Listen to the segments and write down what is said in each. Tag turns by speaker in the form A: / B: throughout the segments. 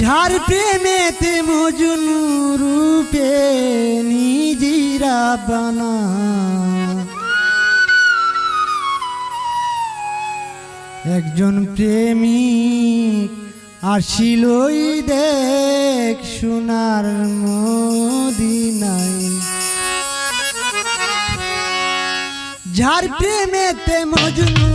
A: ঝার প্রেমেতে মজনু রূপে নিজিরা বানা। একজন প্রেমিক আসিলই দেখ সোনার মদিনায়। ঝার প্রেমেতে মজনু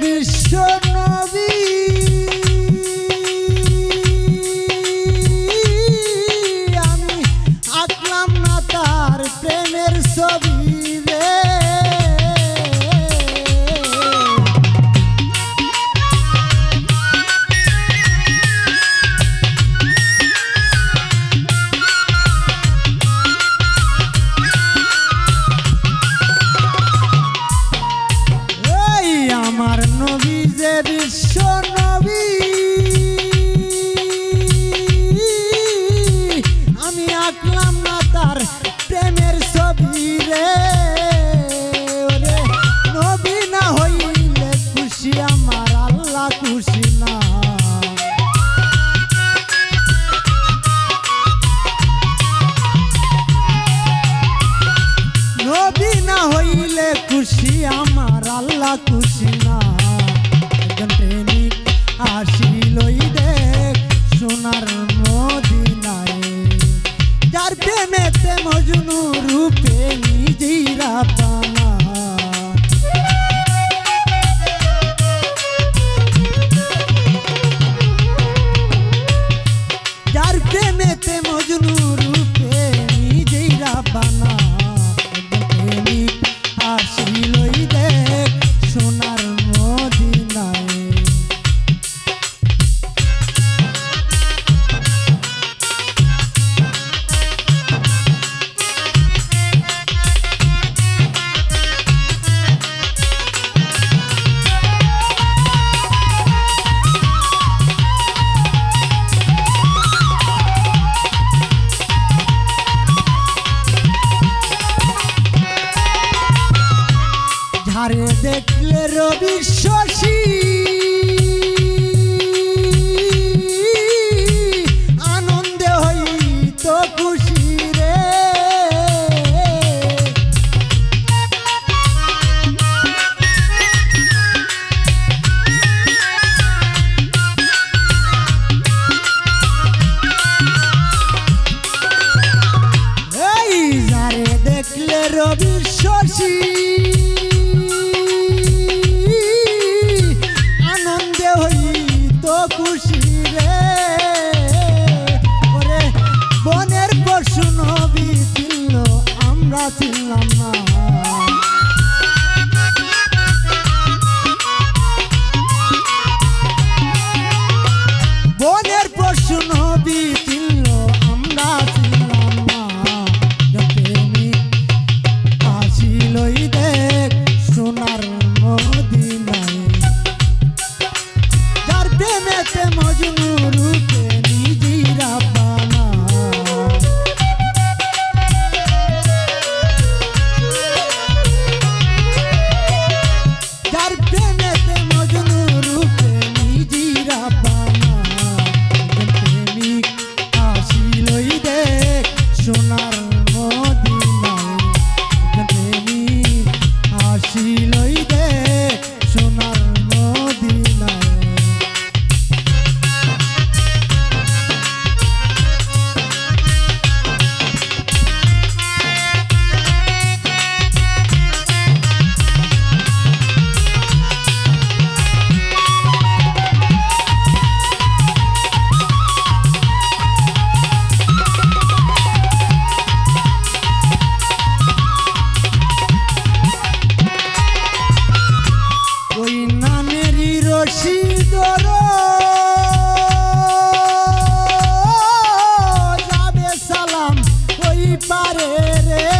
A: বিশ্ব this মদিনায়। যার প্রেমেতে মজনু রূপে নিজেরা বানা ঝাড়ে দেখলে রবি শশী। আনন্দে হই তো খুশি রে। এই যারে দেখলে রবি শশী। আমরা চিনলাম না বনের আমরা চিনলাম না প্রেমী আসিলই দেখ, সোনার মদিনায়। যার প্রেমেতে মজনুর পারে রে।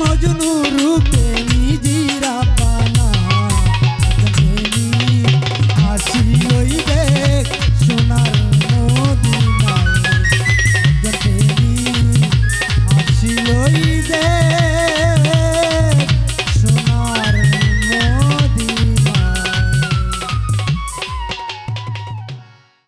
A: মজনু রূপে